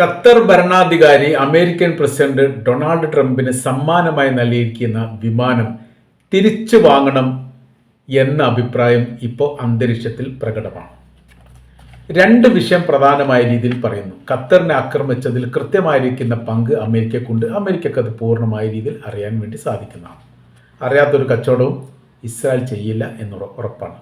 Qatar ഭരണാധികാരി American president Donald ട്രംപിന് സമ്മാനമായി നൽകിയിരിക്കുന്ന വിമാനം തിരിച്ചു വാങ്ങണം എന്ന അഭിപ്രായം ഇപ്പോൾ അന്തരീക്ഷത്തിൽ പ്രകടമാണ്. രണ്ട് വിഷയം പ്രധാനമായ രീതിയിൽ പറയുന്നു. ഖത്തറിനെ ആക്രമിച്ചതിൽ കൃത്യമായിരിക്കുന്ന പങ്ക് അമേരിക്കക്കുണ്ട്. അമേരിക്കക്ക് അത് പൂർണമായ രീതിയിൽ അറിയാൻ വേണ്ടി സാധിക്കുന്നതാണ്. അറിയാത്തൊരു കച്ചവടവും ഇസ്രായേൽ ചെയ്യില്ല എന്ന് ഉറപ്പാണ്.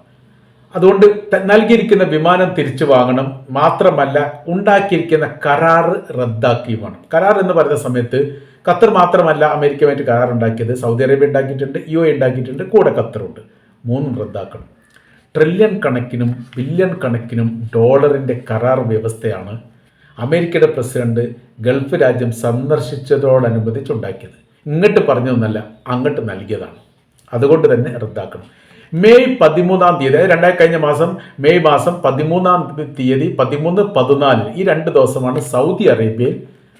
അതുകൊണ്ട് നൽകിയിരിക്കുന്ന വിമാനം തിരിച്ചു വാങ്ങണം. മാത്രമല്ല ഉണ്ടാക്കിയിരിക്കുന്ന കരാർ റദ്ദാക്കി വേണം. കരാർ എന്ന് പറയുന്ന സമയത്ത് ഖത്തർ മാത്രമല്ല അമേരിക്കയുമായിട്ട് കരാർ ഉണ്ടാക്കിയത്. സൗദി അറേബ്യ ഉണ്ടാക്കിയിട്ടുണ്ട് യു എ ഉണ്ടാക്കിയിട്ടുണ്ട് കൂടെ ഖത്തറുണ്ട്. മൂന്നും റദ്ദാക്കണം. ട്രില്യൺ കണക്കിനും ബില്യൺ കണക്കിനും ഡോളറിന്റെ കരാർ വ്യവസ്ഥയാണ് അമേരിക്കയുടെ പ്രസിഡന്റ് ഗൾഫ് രാജ്യം സന്ദർശിച്ചതോടനുബന്ധിച്ചുണ്ടാക്കിയത്. ഇങ്ങോട്ട് പറഞ്ഞതൊന്നല്ല അങ്ങോട്ട് നൽകിയതാണ്. അതുകൊണ്ട് തന്നെ റദ്ദാക്കണം. മെയ് പതിമൂന്നാം തീയതി രണ്ടായി കഴിഞ്ഞ മാസം മെയ് മാസം പതിമൂന്നാം തീയതി പതിമൂന്ന് പതിനാല് ഈ രണ്ട് ദിവസമാണ് സൗദി അറേബ്യയിൽ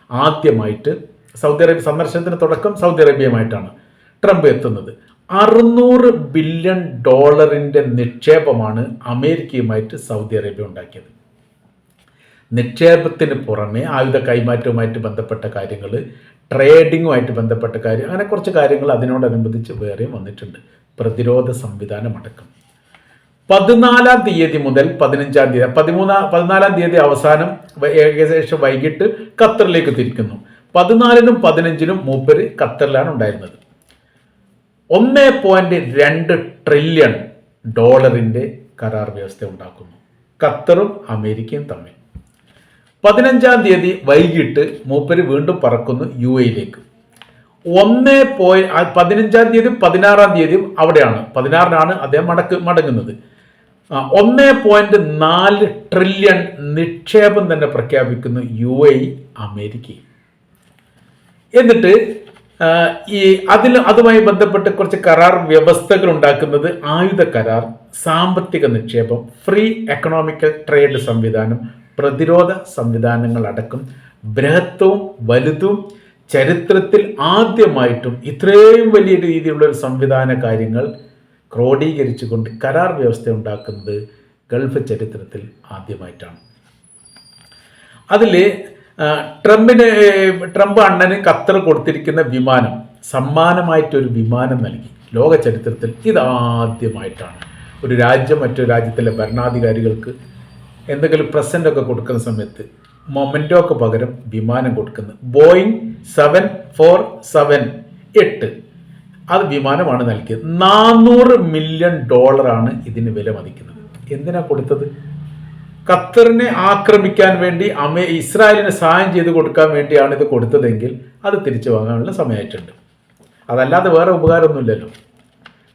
ആദ്യമായിട്ട് സൗദി അറേബ്യ സന്ദർശനത്തിന് തുടക്കം സൗദി അറേബ്യയുമായിട്ടാണ് ട്രംപ് എത്തുന്നത്. അറുന്നൂറ് ബില്യൺ ഡോളറിന്റെ നിക്ഷേപമാണ് അമേരിക്കയുമായിട്ട് സൗദി അറേബ്യ ഉണ്ടാക്കിയത്. നിക്ഷേപത്തിന് പുറമെ ആയുധ കൈമാറ്റവുമായിട്ട് ബന്ധപ്പെട്ട കാര്യങ്ങൾ ട്രേഡിങ്ങുമായിട്ട് ബന്ധപ്പെട്ട കാര്യം അങ്ങനെ കുറച്ച് കാര്യങ്ങൾ അതിനോടനുബന്ധിച്ച് വേറെയും വന്നിട്ടുണ്ട്. പ്രതിരോധ സംവിധാനം അടക്കം. പതിനാലാം തീയതി മുതൽ പതിനഞ്ചാം തീയതി പതിമൂന്നാം പതിനാലാം തീയതി അവസാനം ഏകദേശം വൈകിട്ട് ഖത്തറിലേക്ക് തിരിക്കുന്നു. പതിനാലിനും പതിനഞ്ചിനും മൂപ്പര് ഖത്തറിലാണ് ഉണ്ടായിരുന്നത്. ഒന്ന് പോയിന്റ് രണ്ട് ട്രില്യൺ ഡോളറിന്റെ കരാർ വ്യവസ്ഥ ഉണ്ടാക്കുന്നു. ഖത്തറും അമേരിക്കയും തമ്മിൽ. പതിനഞ്ചാം തീയതി വൈകിട്ട് മൂപ്പര് വീണ്ടും പറക്കുന്നു യു എയിലേക്ക്. ഒന്ന് പോയി പതിനഞ്ചാം തീയതിയും പതിനാറാം തീയതിയും അവിടെയാണ്. പതിനാറിനാണ് അദ്ദേഹം മടക്ക് മടങ്ങുന്നത്. ഒന്ന് പോയിന്റ് നാല് ട്രില്യൺ നിക്ഷേപം തന്നെ പ്രഖ്യാപിക്കുന്നു യു എ അമേരിക്ക എന്നിട്ട് ഈ അതിൽ അതുമായി ബന്ധപ്പെട്ട് കുറച്ച് കരാർ വ്യവസ്ഥകൾ ഉണ്ടാക്കുന്നത് ആയുധ കരാർ സാമ്പത്തിക നിക്ഷേപം ഫ്രീ എക്കണോമിക്കൽ ട്രേഡ് സംവിധാനം പ്രതിരോധ സംവിധാനങ്ങൾ അടക്കം ബൃഹത്വവും വലുതും ചരിത്രത്തിൽ ആദ്യമായിട്ടും ഇത്രയും വലിയ രീതിയിലുള്ള ഒരു സംവിധാന കാര്യങ്ങൾ ക്രോഡീകരിച്ചുകൊണ്ട് കരാർ വ്യവസ്ഥ ഉണ്ടാക്കുന്നത് ഗൾഫ് ചരിത്രത്തിൽ ആദ്യമായിട്ടാണ്. അതിൽ ട്രംപിന് ട്രംപ് അണ്ണന് ഖത്തർ കൊടുത്തിരിക്കുന്ന വിമാനം സമ്മാനമായിട്ടൊരു വിമാനം നൽകി. ലോക ചരിത്രത്തിൽ ഇതാദ്യമായിട്ടാണ്. ഒരു രാജ്യം മറ്റൊരു രാജ്യത്തിലെ ഭരണാധികാരികൾക്ക് എന്തെങ്കിലും പ്രസന്റൊക്കെ കൊടുക്കുന്ന സമയത്ത് മൊമെന്റോക്ക് പകരം വിമാനം കൊടുക്കുന്നത് ബോയിങ് സെവൻ ഫോർ സെവൻ എട്ട്. അത് വിമാനമാണ് നൽകിയത്. നാനൂറ് മില്യൺ ഡോളറാണ് ഇതിന് വില മതിക്കുന്നത്. എന്തിനാ കൊടുത്തത്? ഖത്തറിനെ ആക്രമിക്കാൻ വേണ്ടി അമേ ഇസ്രായേലിന് സഹായം ചെയ്ത് കൊടുക്കാൻ വേണ്ടിയാണ് ഇത് കൊടുത്തതെങ്കിൽ അത് തിരിച്ചു വാങ്ങാനുള്ള സമയമായിട്ടുണ്ട്. അതല്ലാതെ വേറെ ഉപകാരമൊന്നുമില്ലല്ലോ.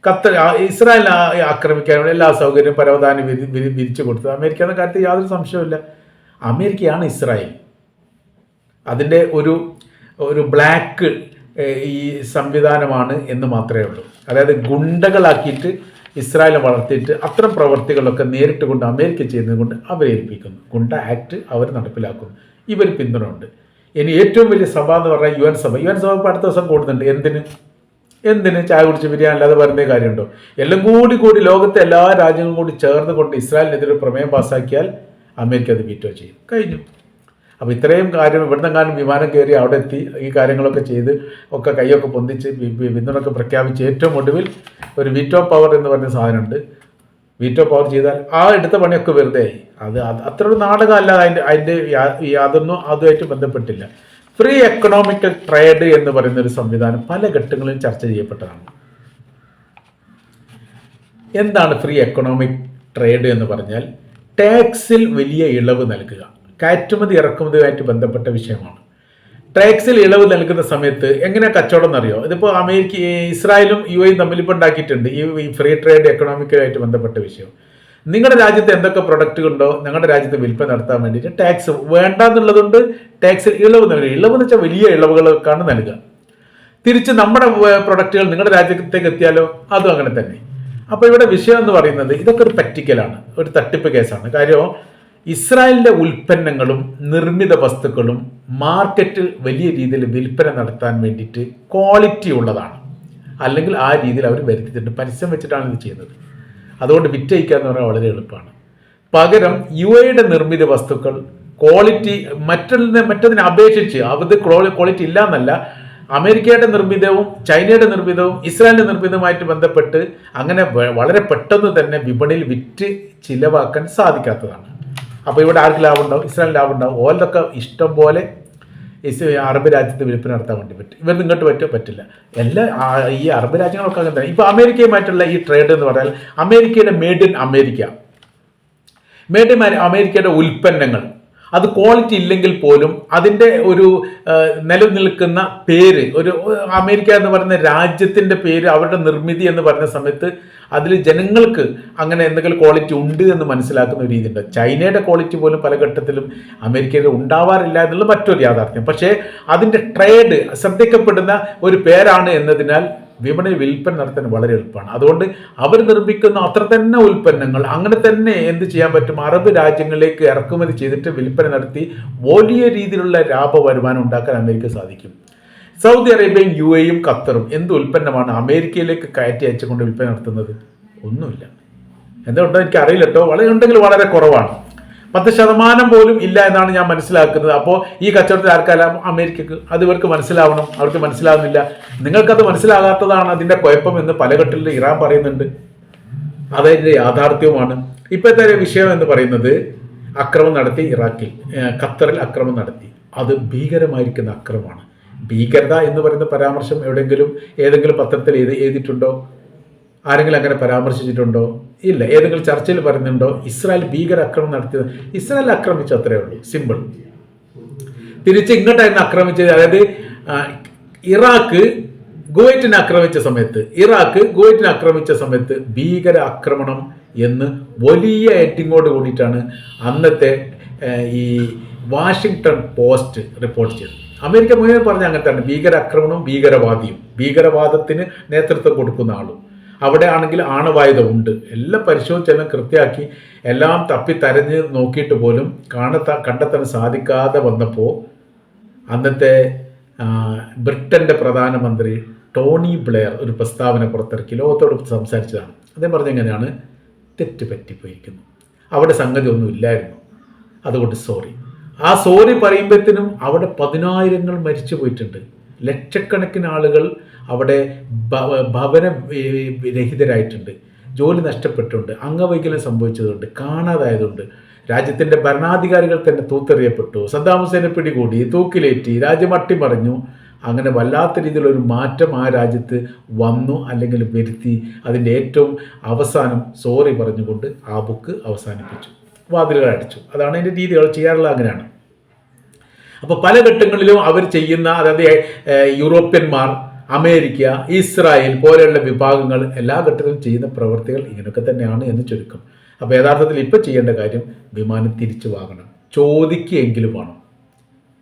ഖത്തർ ഇസ്രായേൽ ആക്രമിക്കാനുള്ള എല്ലാ സൗകര്യവും പരവധാനം വിരി വിരി- വിരിച്ചു കൊടുത്തത്. അമേരിക്ക എന്ന കാര്യത്തിൽ യാതൊരു സംശയവുമില്ല. അമേരിക്കയാണ് ഇസ്രായേൽ. അതിന്റെ ഒരു ഒരു ബ്ലാക്ക് ഈ സംവിധാനമാണ് എന്ന് മാത്രമേ ഉള്ളൂ. അതായത് ഗുണ്ടകളാക്കിയിട്ട് ഇസ്രായേലിനെ വളർത്തിയിട്ട് അത്തരം പ്രവർത്തികളൊക്കെ നേരിട്ട് കൊണ്ട് അമേരിക്ക ചെയ്യുന്നത് കൊണ്ട് അവരെ ഏൽപ്പിക്കുന്നു ഗുണ്ട ആക്ട് അവർ നടപ്പിലാക്കുന്നു. ഇവർ പിന്തുണ ഉണ്ട് ഇനി ഏറ്റവും വലിയ സഭ എന്ന് പറഞ്ഞാൽ യു എൻ സഭ. യു എൻ സഭ ഇപ്പോൾ അടുത്ത ദിവസം കൂടുന്നുണ്ട്. എന്തിന്? എന്തിന്? ചായ കുടിച്ച് ബിരിയാണി അല്ലാതെ വരുന്ന കാര്യമുണ്ടോ? എല്ലാം കൂടി കൂടി ലോകത്തെ എല്ലാ രാജ്യങ്ങളും കൂടി ചേർന്ന് കൊണ്ട് ഇസ്രായേലിനെതിരെ പ്രമേയം പാസ്സാക്കിയാൽ അമേരിക്ക അത് വീറ്റോ ചെയ്യും. കഴിഞ്ഞു. അപ്പോൾ ഇത്രയും കാര്യം ഇവിടുന്ന് കാലം വിമാനം കയറി അവിടെ എത്തി. ഈ കാര്യങ്ങളൊക്കെ ചെയ്ത് ഒക്കെ കൈയൊക്കെ പൊന്തിച്ച് വി- പ്രഖ്യാപിച്ച് ഏറ്റവും ഒടുവിൽ ഒരു വീറ്റോ പവർ എന്ന് പറഞ്ഞ സാധനമുണ്ട്. വീറ്റോ പവർ ചെയ്താൽ ആ എടുത്ത പണിയൊക്കെ വെറുതെ ആയി. അത് അത് അത്ര ഒരു നാടകമല്ല അതിന്റെ അതിന്റെ യാതൊന്നും അതുമായിട്ട് ബന്ധപ്പെട്ടില്ല. ഫ്രീ എക്കണോമിക്കൽ ട്രേഡ് എന്ന് പറയുന്ന ഒരു സംവിധാനം പല ഘട്ടങ്ങളിലും ചർച്ച ചെയ്യപ്പെട്ടതാണ്. എന്താണ് ഫ്രീ എക്കണോമിക് ട്രേഡ് എന്ന് പറഞ്ഞാൽ? ടാക്സിൽ വലിയ ഇളവ് നൽകുക. കയറ്റുമതി ഇറക്കുമതിയുമായിട്ട് ബന്ധപ്പെട്ട വിഷയമാണ്. ടാക്സിൽ ഇളവ് നൽകുന്ന സമയത്ത് എങ്ങനെ കച്ചവടം എന്നറിയോ ഇതിപ്പോൾ അമേരിക്ക ഇസ്രായേലും യു എയും തമ്മിൽ ഇപ്പോൾ ഉണ്ടാക്കിയിട്ടുണ്ട് ഈ ഫ്രീ ട്രേഡ് എക്കണോമിക്കലായിട്ട് ബന്ധപ്പെട്ട വിഷയം. നിങ്ങളുടെ രാജ്യത്ത് എന്തൊക്കെ പ്രൊഡക്റ്റ് ഉണ്ടോ? ഞങ്ങളുടെ രാജ്യത്ത് വിൽപ്പന നടത്താൻ വേണ്ടിയിട്ട് ടാക്സ് വേണ്ടാന്നുള്ളതുകൊണ്ട് ടാക്സിൽ ഇളവ് നൽകുക. ഇളവ് എന്ന് വെച്ചാൽ വലിയ ഇളവുകളൊക്കെയാണ് നൽകുക. തിരിച്ച് നമ്മുടെ പ്രൊഡക്റ്റുകൾ നിങ്ങളുടെ രാജ്യത്തേക്ക് എത്തിയാലോ? അതും അങ്ങനെ തന്നെ. അപ്പോൾ ഇവിടെ വിഷയം എന്ന് പറയുന്നത് ഇതൊക്കെ ഒരു പറ്റിക്കലാണ് ഒരു തട്ടിപ്പ് കേസാണ് കാര്യം ഇസ്രായേലിന്റെ ഉൽപ്പന്നങ്ങളും നിർമ്മിത വസ്തുക്കളും മാർക്കറ്റിൽ വലിയ രീതിയിൽ വിൽപ്പന നടത്താൻ വേണ്ടിയിട്ട് ക്വാളിറ്റി ഉള്ളതാണ്. അല്ലെങ്കിൽ ആ രീതിയിൽ അവർ വരുത്തിയിട്ടുണ്ട്. പരസ്യം വെച്ചിട്ടാണ് ഇത് ചെയ്യുന്നത്. അതുകൊണ്ട് വിറ്റയിക്കുക എന്ന് പറഞ്ഞാൽ വളരെ എളുപ്പമാണ്. പകരം യു എയുടെ നിർമ്മിത വസ്തുക്കൾ ക്വാളിറ്റി മറ്റൊന്നിനെ മറ്റതിനെ അപേക്ഷിച്ച് അത് ക്വാളിറ്റി ഇല്ല എന്നല്ല അമേരിക്കയുടെ നിർമ്മിതവും ചൈനയുടെ നിർമ്മിതവും ഇസ്രായേലിന്റെ നിർമ്മിതവുമായിട്ട് ബന്ധപ്പെട്ട് അങ്ങനെ വളരെ പെട്ടെന്ന് തന്നെ വിപണിയിൽ വിറ്റ് ചിലവാക്കാൻ സാധിക്കാത്തതാണ്. അപ്പോൾ ഇവിടെ ആർക്ക് ലാഭം ഉണ്ടാവും ഇസ്രായേൽ ലാഭം ഉണ്ടാവും ഓലൊക്കെ ഇഷ്ടം പോലെ അറബ് രാജ്യത്ത് വിൽപ്പന നടത്താൻ വേണ്ടി പറ്റും. ഇവർ ഇങ്ങോട്ട് പറ്റോ? പറ്റില്ല. എല്ലാ ഈ അറബ് രാജ്യങ്ങളൊക്കെ അങ്ങനെ തന്നെ. ഇപ്പോൾ അമേരിക്കയുമായിട്ടുള്ള ഈ ട്രേഡ് എന്ന് പറഞ്ഞാൽ അമേരിക്കയുടെ made in America. Made in അമേരിക്കയുടെ ഉൽപ്പന്നങ്ങൾ. അത് ക്വാളിറ്റി ഇല്ലെങ്കിൽ പോലും അതിന്റെ ഒരു നിലനിൽക്കുന്ന പേര് ഒരു അമേരിക്ക എന്ന് പറയുന്ന രാജ്യത്തിന്റെ പേര് അവരുടെ നിർമ്മിതി എന്ന് പറയുന്ന സമയത്ത് അതിൽ ജനങ്ങൾക്ക് അങ്ങനെ എന്തെങ്കിലും ക്വാളിറ്റി ഉണ്ട് എന്ന് മനസ്സിലാക്കുന്ന ഒരു രീതിയുണ്ട്. ചൈനയുടെ ക്വാളിറ്റി പോലും പല ഘട്ടത്തിലും അമേരിക്കയിൽ ഉണ്ടാവാറില്ല എന്നുള്ള മറ്റൊരു യാഥാർത്ഥ്യം. പക്ഷേ അതിന്റെ ട്രേഡ് ശ്രദ്ധിക്കപ്പെടുന്ന ഒരു പേരാണ് എന്നതിനാൽ വിപണി വിൽപ്പന നടത്താൻ വളരെ എളുപ്പമാണ്. അതുകൊണ്ട് അവർ നിർമ്മിക്കുന്ന അത്ര തന്നെ ഉൽപ്പന്നങ്ങൾ അങ്ങനെ തന്നെ എന്ത് ചെയ്യാൻ പറ്റും? അറബ് രാജ്യങ്ങളിലേക്ക് ഇറക്കുമതി ചെയ്തിട്ട് വിൽപ്പന നടത്തി വലിയ രീതിയിലുള്ള ലാഭ വരുമാനം ഉണ്ടാക്കാൻ അമേരിക്ക സാധിക്കും. സൗദി അറേബ്യയും യു എയും ഖത്തറും എന്ത് ഉൽപ്പന്നമാണ് അമേരിക്കയിലേക്ക് കയറ്റി അയച്ചുകൊണ്ട് വിൽപ്പന നടത്തുന്നത്? ഒന്നുമില്ല. എന്തുകൊണ്ടോ എനിക്ക് അറിയില്ല കേട്ടോ. വളരെ ഉണ്ടെങ്കിൽ വളരെ കുറവാണ്. പത്ത് ശതമാനം പോലും ഇല്ല എന്നാണ് ഞാൻ മനസ്സിലാക്കുന്നത്. അപ്പോൾ ഈ കച്ചവടത്തിൽ ആർക്കല്ല? അമേരിക്കക്ക്. അത് ഇവർക്ക് മനസ്സിലാവണം. അവർക്ക് മനസ്സിലാവുന്നില്ല. നിങ്ങൾക്കത് മനസ്സിലാകാത്തതാണ് അതിന്റെ കുഴപ്പം എന്ന് പല ഘട്ടങ്ങളിൽ ഇറാൻ പറയുന്നുണ്ട്. അതതിന്റെ യാഥാർത്ഥ്യവുമാണ്. ഇപ്പോഴത്തെ വിഷയം എന്ന് പറയുന്നത് അക്രമം നടത്തി ഇറാഖിൽ ഖത്തറിൽ അക്രമം നടത്തി. അത് ഭീകരമായിരിക്കുന്ന അക്രമമാണ്. ഭീകരത എന്ന് പറയുന്ന പരാമർശം എവിടെയെങ്കിലും ഏതെങ്കിലും പത്രത്തിൽ എഴുതി എഴുതിയിട്ടുണ്ടോ? ആരെങ്കിലും അങ്ങനെ പരാമർശിച്ചിട്ടുണ്ടോ? ഇല്ല. ഏതെങ്കിലും ചർച്ചയിൽ പറയുന്നുണ്ടോ? ഇസ്രായേൽ ഭീകര ആക്രമണം നടത്തിയത്. ഇസ്രായേൽ ആക്രമിച്ചു അത്രേ ഉള്ളൂ. സിമ്പിൾ തിരിച്ച് ഇങ്ങോട്ടായിരുന്നു ആക്രമിച്ചത് അതായത് ഇറാഖ് കുവൈറ്റിനെ ആക്രമിച്ച സമയത്ത് ഇറാഖ് കുവൈറ്റിനെ ആക്രമിച്ച സമയത്ത് ഭീകര ആക്രമണം എന്ന് വലിയ ഏറ്റിങ്ങോട് കൂടിയിട്ടാണ് അന്നത്തെ ഈ വാഷിങ്ടൺ പോസ്റ്റ് റിപ്പോർട്ട് ചെയ്തത്. അമേരിക്ക മുഴുവൻ പറഞ്ഞ അങ്ങനെ ഭീകര ആക്രമണവും ഭീകരവാദിയും ഭീകരവാദത്തിന് നേതൃത്വം കൊടുക്കുന്ന ആളും. അവിടെ ആണെങ്കിൽ ആണവായുധം ഉണ്ട്. എല്ലാം പരിശോധിച്ചെല്ലാം കൃത്യമാക്കി എല്ലാം തപ്പി തരഞ്ഞ് നോക്കിയിട്ട് പോലും കാണത്ത കണ്ടെത്താൻ സാധിക്കാതെ വന്നപ്പോൾ അന്നത്തെ ബ്രിട്ടന്റെ പ്രധാനമന്ത്രി ടോണി ബ്ലെയർ ഒരു പ്രസ്താവന പുറത്തിറക്കി ലോകത്തോട് സംസാരിച്ചതാണ്. അദ്ദേഹം പറഞ്ഞെങ്ങനെയാണ് തെറ്റ് പറ്റിപ്പോയിരിക്കുന്നു അവിടെ സംഗതി ഒന്നും ഇല്ലായിരുന്നു. അതുകൊണ്ട് സോറി. ആ സോറി പറയുമ്പോഴത്തേനും അവിടെ പതിനായിരങ്ങൾ മരിച്ചു പോയിട്ടുണ്ട് ലക്ഷക്കണക്കിന് ആളുകൾ അവിടെ ഭവന രഹിതരായിട്ടുണ്ട് ജോലി നഷ്ടപ്പെട്ടുണ്ട് അംഗവൈകല്യം സംഭവിച്ചതുകൊണ്ട് കാണാതായതുകൊണ്ട് രാജ്യത്തിന്റെ ഭരണാധികാരികൾ തന്നെ തൂത്തെറിയപ്പെട്ടു. സദ്ദാം ഹുസൈനെ പിടികൂടി തൂക്കിലേറ്റി രാജ്യം അട്ടിമറിഞ്ഞു. അങ്ങനെ വല്ലാത്ത രീതിയിലൊരു മാറ്റം ആ രാജ്യത്ത് വന്നു അല്ലെങ്കിൽ വരുത്തി. അതിന്റെ ഏറ്റവും അവസാനം സോറി പറഞ്ഞുകൊണ്ട് ആ ബുക്ക് അവസാനിപ്പിച്ചു. വാതിലുകൾ അടിച്ചു. അതാണ് അതിന്റെ രീതികൾ. ചെയ്യാറുള്ള അങ്ങനെയാണ്. അപ്പോൾ പല ഘട്ടങ്ങളിലും അവർ ചെയ്യുന്ന അതായത് യൂറോപ്യന്മാർ അമേരിക്ക ഇസ്രായേൽ പോലെയുള്ള വിഭാഗങ്ങൾ എല്ലാ ഘട്ടത്തിലും ചെയ്യുന്ന പ്രവൃത്തികൾ ഇങ്ങനെയൊക്കെ തന്നെയാണ് എന്ന് ചുരുക്കം. അപ്പോൾ യഥാർത്ഥത്തിൽ ഇപ്പോൾ ചെയ്യേണ്ട കാര്യം വിമാനം തിരിച്ചു വാങ്ങണം. ചോദിക്കുകയെങ്കിലും വേണം.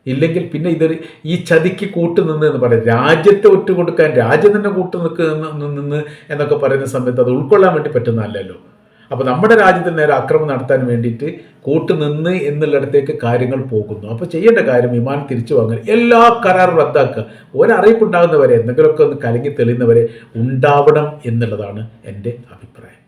ഇല്ലെങ്കിൽ പിന്നെ ഇതൊരു ഈ ചതിക്ക് കൂട്ടുനിന്ന് എന്ന് പറയും. രാജ്യത്തെ ഒറ്റുകൊടുക്കാൻ രാജ്യം തന്നെ കൂട്ടു നിൽക്കുന്ന നിന്ന് എന്നൊക്കെ പറയുന്ന സമയത്ത് അത് ഉൾക്കൊള്ളാൻ വേണ്ടി പറ്റുന്നതല്ലല്ലോ അപ്പോൾ നമ്മുടെ രാജ്യത്തിന് നേരെ ആക്രമണം നടത്താൻ വേണ്ടിയിട്ട് കൂട്ടുനിന്ന് എന്നുള്ളിടത്തേക്ക് കാര്യങ്ങൾ പോകുന്നു. അപ്പോൾ ചെയ്യേണ്ട കാര്യം വിമാനം തിരിച്ചു വാങ്ങൽ എല്ലാ കരാറും റദ്ദാക്കുക. ഒരറിയിപ്പ് ഉണ്ടാകുന്നവരെ എന്തെങ്കിലുമൊക്കെ ഒന്ന് കലങ്ങി തെളിയുന്നവരെ ഉണ്ടാവണം എന്നുള്ളതാണ് എന്റെ അഭിപ്രായം.